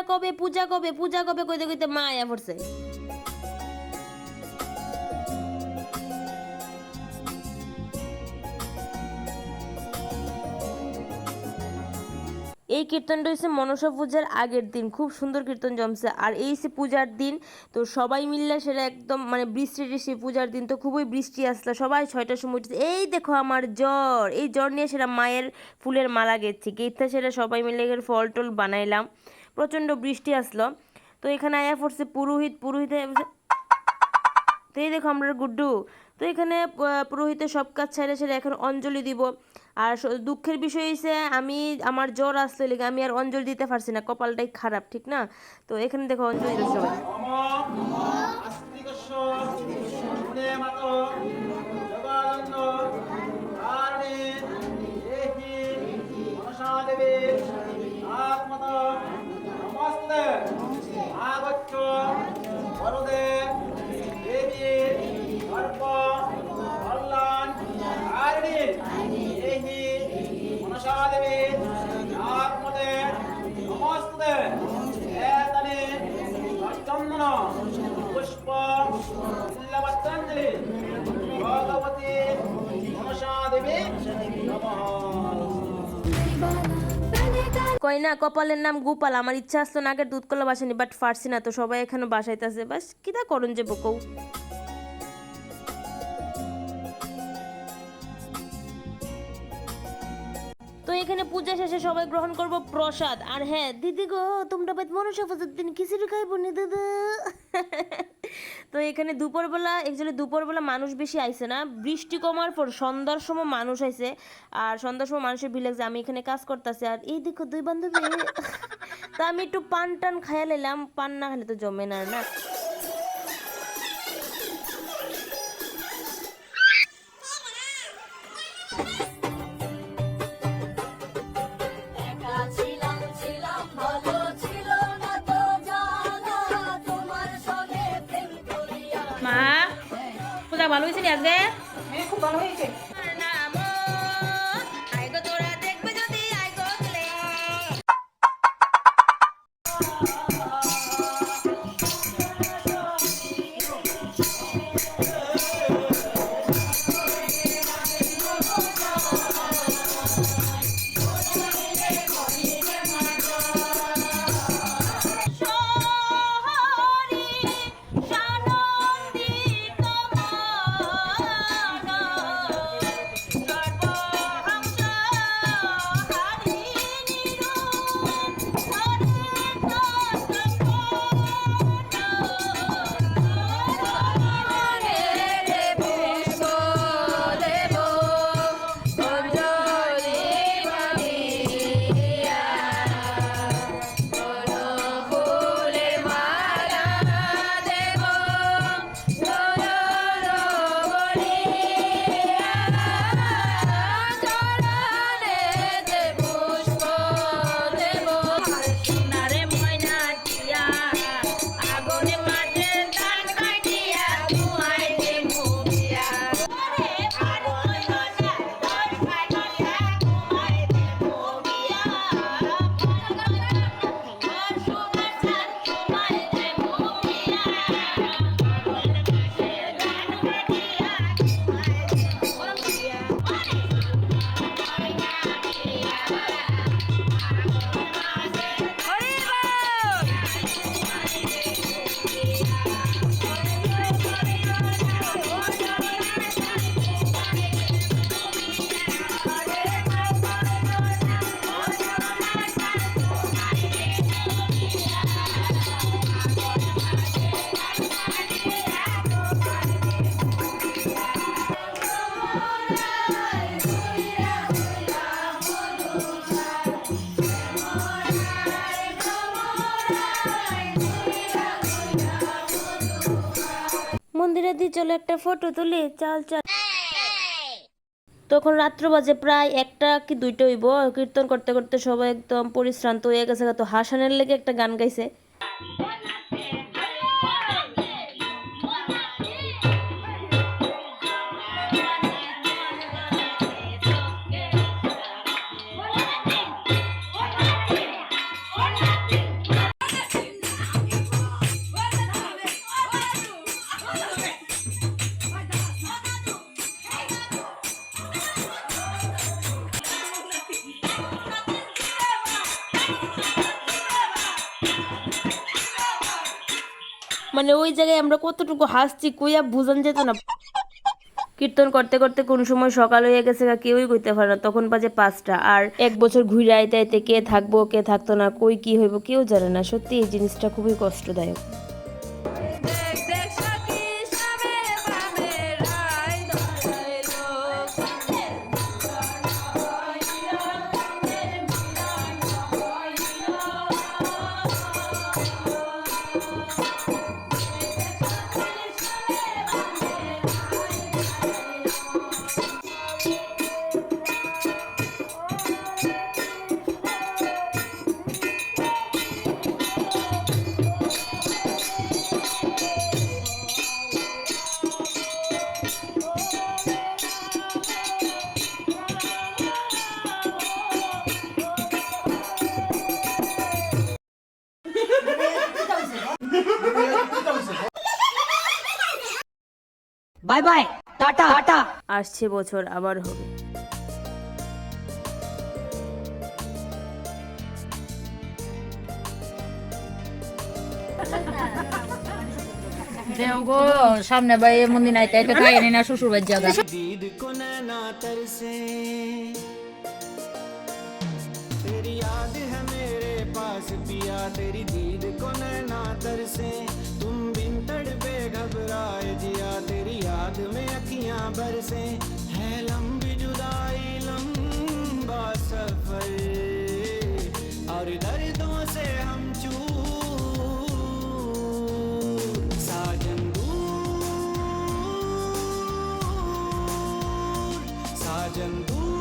পূজা কবে পূজা কবে পূজা কবে কইতে কইতে মা আয়া পড়ছে। এই কীর্তনটা হচ্ছে মনসা পূজার আগের দিন, খুব সুন্দর কীর্তন জমছে। আর এই সে পূজার দিন, তো সবাই মিললে সেটা একদম মানে বৃষ্টি টিষ্টি, পূজার দিন তো খুবই বৃষ্টি আসলো সবাই ছয়টার সময় উঠেছে। এই দেখো আমার জ্বর, এই জ্বর নিয়ে সেটা মায়ের ফুলের মালা গেছি গেথা সেটা সবাই মিলে ফল টল বানাইলাম। প্রচণ্ড বৃষ্টি আসলো। তো এখানে আয়া পড়ছে পুরোহিত, পুরোহিতে তো এই দেখো আমরা গুড্ডু। তো এখানে পুরোহিতের সব কাজ ছেড়ে ছেড়ে এখন অঞ্জলি দিব। আর দুঃখের বিষয় হচ্ছে আমি, আমার জ্বর আসতে লেগে আমি আর অঞ্জলি দিতে পারছি না, কপালটাই খারাপ, ঠিক না? তো এখানে দেখো অঞ্জলি দিতে সবাই। কই না, কপালের নাম গোপাল, আমার ইচ্ছা আসতো না আগের দুধ কলা বাসানি বাট পারছি না তো, সবাই এখানে বাসাইতেছে। বাস কিটা করুন যে বকৌ? এখানে পূজা শেষে সবাই গ্রহণ করব প্রসাদ। আর হ্যাঁ দিদি গো, তোমরা বাদ মনসা দিন খিচুড়ি খাইব নি দাদা। তো এখানে দুপুরবেলা একচুয়ালি দুপুরবেলা মানুষ বেশি আইছে না। বৃষ্টি কমার পর সন্ধ্যার সময় মানুষ আইছে। আর সন্ধ্যার সময় মানুষের ভিড় লাগছে আমি এখানে কাজ করতেছি। আর এই দেখো দুই বান্ধবী। তা আমি একটু পান টান খাইয়া নিলাম পান না খেলে তো জমে না না? ভালো হয়েছে আজকে? পুষ্প মন্দিরে দিয়ে চলো একটা ফটো তুলি। চাল চাল। তখন রাত্র বাজে প্রায় একটা কি দুইটা হইব। কীর্তন করতে করতে সবাই একদম পরিশ্রান্ত হয়ে গেছে তো হাসানের লেগে একটা গান গাইছে। মানে ওই জায়গায় আমরা কতটুকু হাসছি কইয়া বুঝান যেত না। কীর্তন করতে করতে কোন সময় সকাল হয়ে গেছে কেউই কইতে পারে না। তখন বাজে পাঁচটা। আর এক বছর ঘুরে আইতে আইতে কে থাকব, কে থাকতো না, কই কি হইব, কেউ জানে না। সত্যি এই জিনিসটা খুবই কষ্টদায়ক। বাই বাই টাটা টাটা আসছে বছর আবার হবে দেও গো সামনে বাই মন্দির নাই তাই তো খাই না শ্বশুর বাড়ির জায়গা दीद को नैना तरसे तेरी याद है मेरे पास पिया तेरी दीद को नैना तरसे बिन तड़पे घबराए जिया तेरी याद में अखियाँ बरसे है लंबी जुदाई, लंबा सफ़र। और दर्दों से हम चूर, साजन दूर साजन दूर।